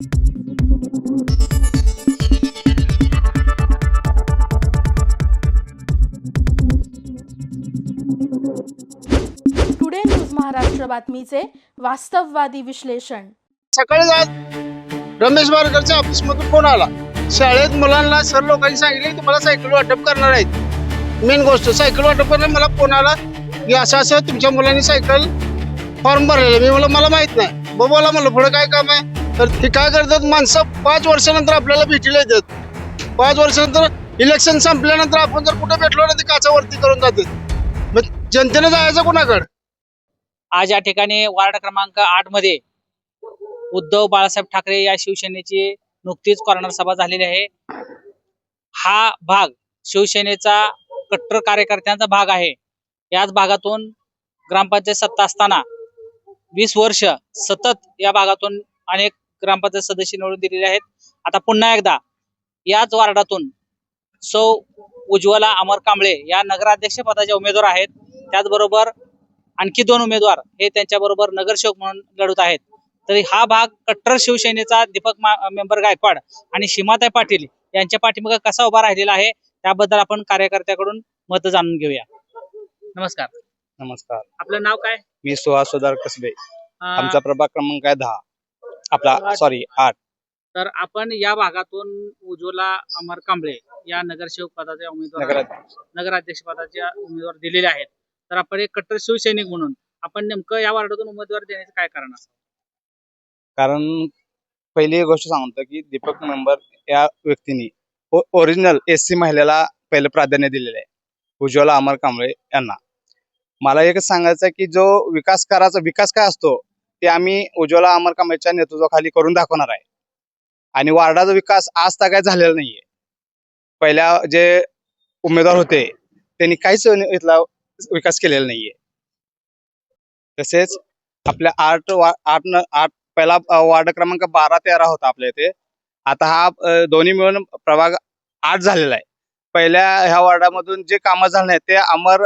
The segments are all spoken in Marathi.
टुडे न्यूज महाराष्ट्र बातमीचे वास्तववादी विश्लेषण सकाळी आज रमेश बारकरच्या ऑफिस मधून फोन आला. शाळेत मुलांना सर लोकांनी सांगितले की तुम्हाला सायकल वाटप करणार आहेत. मेन गोष्ट सायकल वाटप करणार मला फोन आला की असं असं तुमच्या मुलांनी सायकल फॉर्म भरलेलं मी म्हणलं मला माहीत नाही. बोला म्हणलं पुढे काय काम आहे? तर ते काय करतात माणसं पाच वर्षानंतर आपल्याला भेटीला येतात. पाच वर्षानंतर इलेक्शन संपल्यानंतर आपण जर कुठे भेटलो ना ते काचावरती करून जातात. मग जनतेने जायचं कोणाकडे? आज या ठिकाणी वार्ड क्रमांक आठमध्ये उद्धव बाळासाहेब ठाकरे या शिवसेनेची नुकतीच कॉर्नर सभा झालेली आहे. हा भाग शिवसेनेचा कट्टर कार्यकर्त्यांचा भाग आहे. याच भागातून ग्रामपंचायत सत्ता असताना वीस वर्ष सतत या भागातून अनेक ग्रामपंचायत सदस्य निवडून दिलेले आहेत. आता पुन्हा एकदा याच वार्डातून सौ उज्ज्वला अमर कांबळे या नगराध्यक्ष पदाचे उमेदवार आहेत. त्याचबरोबर आणखी दोन उमेदवार हे त्यांच्या बरोबर नगरसेवक म्हणून लढत आहेत. तरी हा भाग कट्टर शिवसेनेचा दीपक मेंबर गायकवाड आणि सीमाताई पाटील यांच्या पाठीमागे कसा उभा राहिलेला आहे त्याबद्दल आपण कार्यकर्त्याकडून मत जाणून घेऊया. नमस्कार. नमस्कार. आपलं नाव काय? मी सुहास सुधार कसबे. आमचा प्रभाग क्रमांक आहे दहा. आपला सॉरी आठ. तर आपण या भागातून उज्ज्वला अमर कांबळे या नगरसेवक पदाचे उमेदवार नगराध्यक्ष. पदाचे उमेदवार दिलेले आहेत. तर आपण एक कट्टर शिवसैनिक म्हणून आपण नेमकं या वार्डातून उमेदवार देण्याचं काय कारण असतं? कारण पहिली गोष्ट सांगतो की दीपक मेंबर या व्यक्तीने ओरिजिनल एस सी महिलेला पहिलं प्राधान्य दिलेलं आहे उज्ज्वला अमर कांबळे यांना. मला एकच सांगायचं की जो विकास करायचा विकास काय असतो? ते आम्ही उज्ज्वला अमर कांबळेच्या नेतृत्वाखाली करून दाखवणार आहे. आणि वार्डाचा विकास आज तर काही झालेला नाहीये. पहिल्या जे उमेदवार होते त्यांनी काहीच इथला विकास केलेला नाहीये. तसेच आपल्या आठ आठ न आठ पहिला वार्ड क्रमांक बारा तेरा होता आपल्या इथे. आता हा दोन्ही मिळून प्रभाग आठ झालेला आहे. पहिल्या ह्या वार्डामधून जे कामं झाले नाहीत ते अमर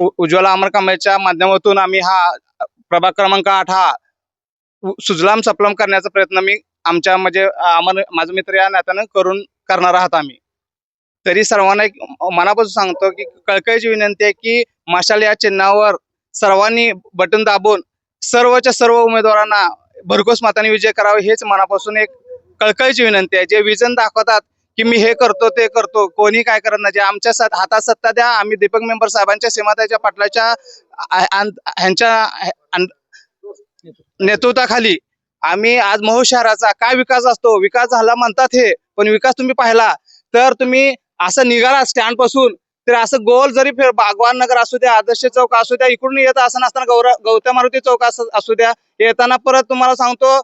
उज्ज्वला अमर कांबळेच्या माध्यमातून आम्ही हा प्रभाग क्रमांक आठ हा. सुजलाम सपलम करण्याचा प्रयत्न मी आमच्या म्हणजे आम्हाला माझा मित्र या नात्यानं करून करणार आहात आम्ही. तरी सर्वांना एक मनापासून सांगतो की कळकळीची विनंती आहे की मशाल या चिन्हावर सर्वांनी बटन दाबून सर्वच्या सर्व उमेदवारांना भरघोस मताने विजय करावा हेच मनापासून एक कळकळीची विनंती आहे. जे विजन दाखवतात की मी हे करतो ते करतो. कोणी काय करत नाही. आमच्या सत- हातात सत्ता द्या. आम्ही दीपक मेंबर साहेबांच्या सीमाताईच्या पाटलाच्या ह्यांच्या नेतृत्वाखाली आम्ही आज महू शहराचा काय विकास असतो? विकास झाला म्हणतात हे पण विकास तुम्ही पाहिला. तर तुम्ही असं निघाला स्टँडपासून. तर असं गोल जरी फिर बागवान नगर असू द्या आदर्श चौक असू द्या इकडून येत असताना असताना गौर गौतम मारुती चौक असू द्या. येताना परत तुम्हाला सांगतो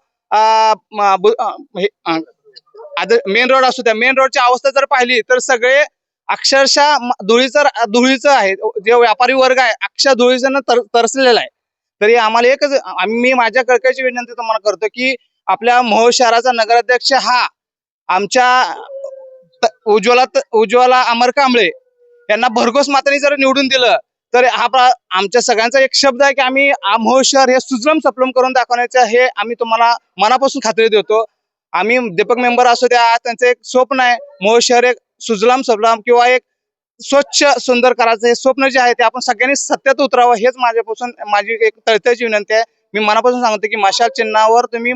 मेन रोड असू द्या. मेन रोडची अवस्था जर पाहिली तर सगळे अक्षरशः धुळीचं धुळीचं आहे. जे व्यापारी वर्ग आहे अक्षर धुळीचं तर तरसलेला आहे. तरी आम्हाला एकच आम्ही मी माझ्या कळकळीची विनंती तुम्हाला करतो की आपल्या मोहोळ शहराचा नगराध्यक्ष हा आमच्या उज्ज्वला उज्ज्वला अमर कांबळे यांना भरघोस माताने जर निवडून दिलं तर हा आमच्या सगळ्यांचा एक शब्द आहे की आम्ही मोहोळ शहर हे सुजलम सप्लम करून दाखवण्याचं हे आम्ही तुम्हाला मनापासून खात्री देतो. आम्ही दीपक मेंबर असू द्या त्यांचं एक स्वप्न आहे. मोह शहर एक सुजलाम सबलाम किंवा एक स्वच्छ सुंदर करायचं हे स्वप्न जे आहे ते आपण सगळ्यांनी सत्यात उतरावं हेच माझ्यापासून माझी एक तळतळची विनंती आहे. मी मनापासून सांगतो की मशाल चिन्हावर तुम्ही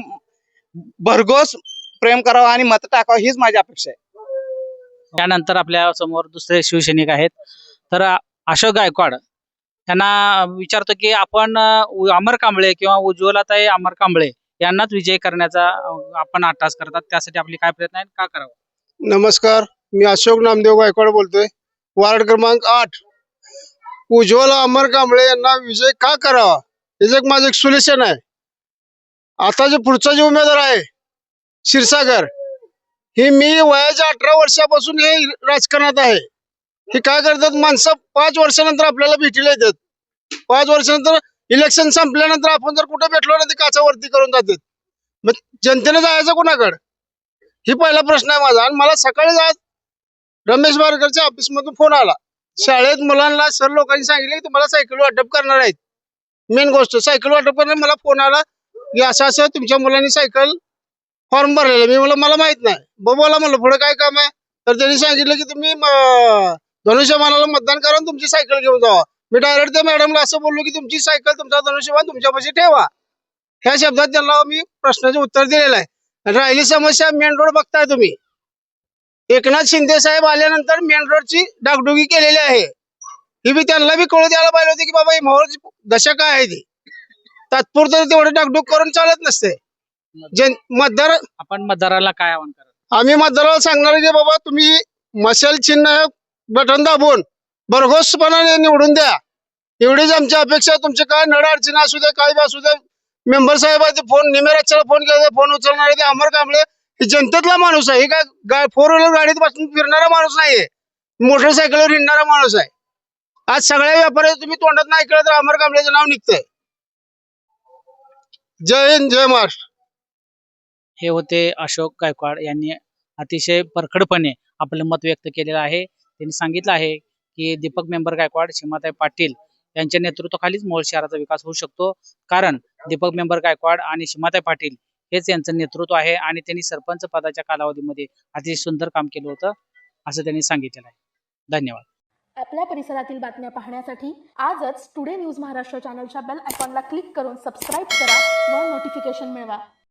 भरघोस प्रेम करावं आणि मत टाकावं हीच माझी अपेक्षा आहे. त्यानंतर आपल्यासमोर दुसरे शिवसैनिक आहेत. तर अशोक गायकवाड त्यांना विचारतो की आपण अमर कांबळे किंवा उज्ज्वलाताई अमर कांबळे यांनाच विजय करण्याचा आपण अट्टास करतात. त्यासाठी आपले काय प्रयत्न आहेत? का करावं? नमस्कार मी अशोक नामदेव गायकवाड बोलतोय. वार्ड क्रमांक आठ. उज्ज्वला अमर कांबळे यांना विजय का करावा? याचं एक माझं एक सोल्युशन आहे. आता जे पुढचा जे उमेदवार आहे क्षीरसागर ही मी वयाच्या अठरा वर्षापासून हे राजकारणात आहे. हे काय करतात? माणसं पाच वर्षानंतर आपल्याला भेटीला येतात. पाच वर्षानंतर इलेक्शन संपल्यानंतर आपण जर कुठं भेटलो ना ते काचावरती करून जाते मग जनतेने जायचं कोणाकडे? ही पहिला प्रश्न आहे माझा. आणि मला सकाळी आज रमेश बारकरच्या ऑफिस मधून फोन आला. शाळेत मुलांना सर लोकांनी सांगितलं की तुम्हाला सायकल वाटप करणार आहेत. मेन गोष्ट सायकल वाटप करणार. मला फोन आला की असं असं तुमच्या मुलांनी सायकल फॉर्म भरलेला मी म्हणलं मला माहीत नाही. बोला म्हणलं पुढे काय काम आहे? तर त्यांनी सांगितलं की तुम्ही धनुष्यमानाला मतदान करा तुमची सायकल घेऊन जावा. मी डायरेक्ट त्या मॅडमला असं बोललो की तुमची सायकल तुमचा धनुष्यबाण तुमच्यापाशी ठेवा. ह्या शब्दात त्यांना मी प्रश्नाचे उत्तर दिलेलं आहे. आणि राहिली समस्या मेन रोड बघताय तुम्ही. एकनाथ शिंदे साहेब आल्यानंतर मेन रोडची डागडुगी केलेली आहे. ही बी त्यांना बी कळू द्यायला पाहिजे होती की बाबा ही मोहरची दशा काय आहे ती? तात्पुरतं तेवढं डागडुग करून चालत नसते. जे मतदार आपण मतदाराला काय आवाहन करा आम्ही मतदाराला सांगणार की बाबा तुम्ही मशाल चिन्ह बटन दाबून भरघोसपणाने निवडून द्या. एवढीच आमची अपेक्षा तुमची काय नड अडचणी असू दे काय असू दे. मेंबर साहेब फोन निमेराच्याला फोन केला फोन उचलणार ते अमर कांबळे. हे जनतेतला माणूस आहे. हे काय फोर व्हीलर गाडीत बसून फिरणारा माणूस नाहीये. मोटरसायकलवर हिंडणारा माणूस आहे. आज सगळ्या व्यापाऱ्याचं तुम्ही तोंडात नाही केलं तर अमर कांबळेचं नाव निघतंय. जय हिंद जय महाराष्ट्र. हे होते अशोक गायकवाड यांनी अतिशय परखडपणे आपलं मत व्यक्त केलेलं आहे. त्यांनी सांगितलं आहे की दीपक मेंबर गायकवाड सीमाताई पाटील यांच्या नेतृत्वाखालीच मोहोळ शहराचा विकास होऊ शकतो. कारण दीपक मेंबर गायकवाड आणि शिमाताई पाटील हेच यांचं नेतृत्व आहे आणि त्यांनी सरपंच पदाच्या कालावधीमध्ये अतिशय सुंदर काम केलं होतं असं त्यांनी सांगितलेलं आहे. धन्यवाद. आपल्या परिसरातील बातम्या पाहण्यासाठी आजच टुडे न्यूज महाराष्ट्र चॅनलच्या बेल आयकॉनला क्लिक करून सबस्क्राईब करा व नोटिफिकेशन मिळवा.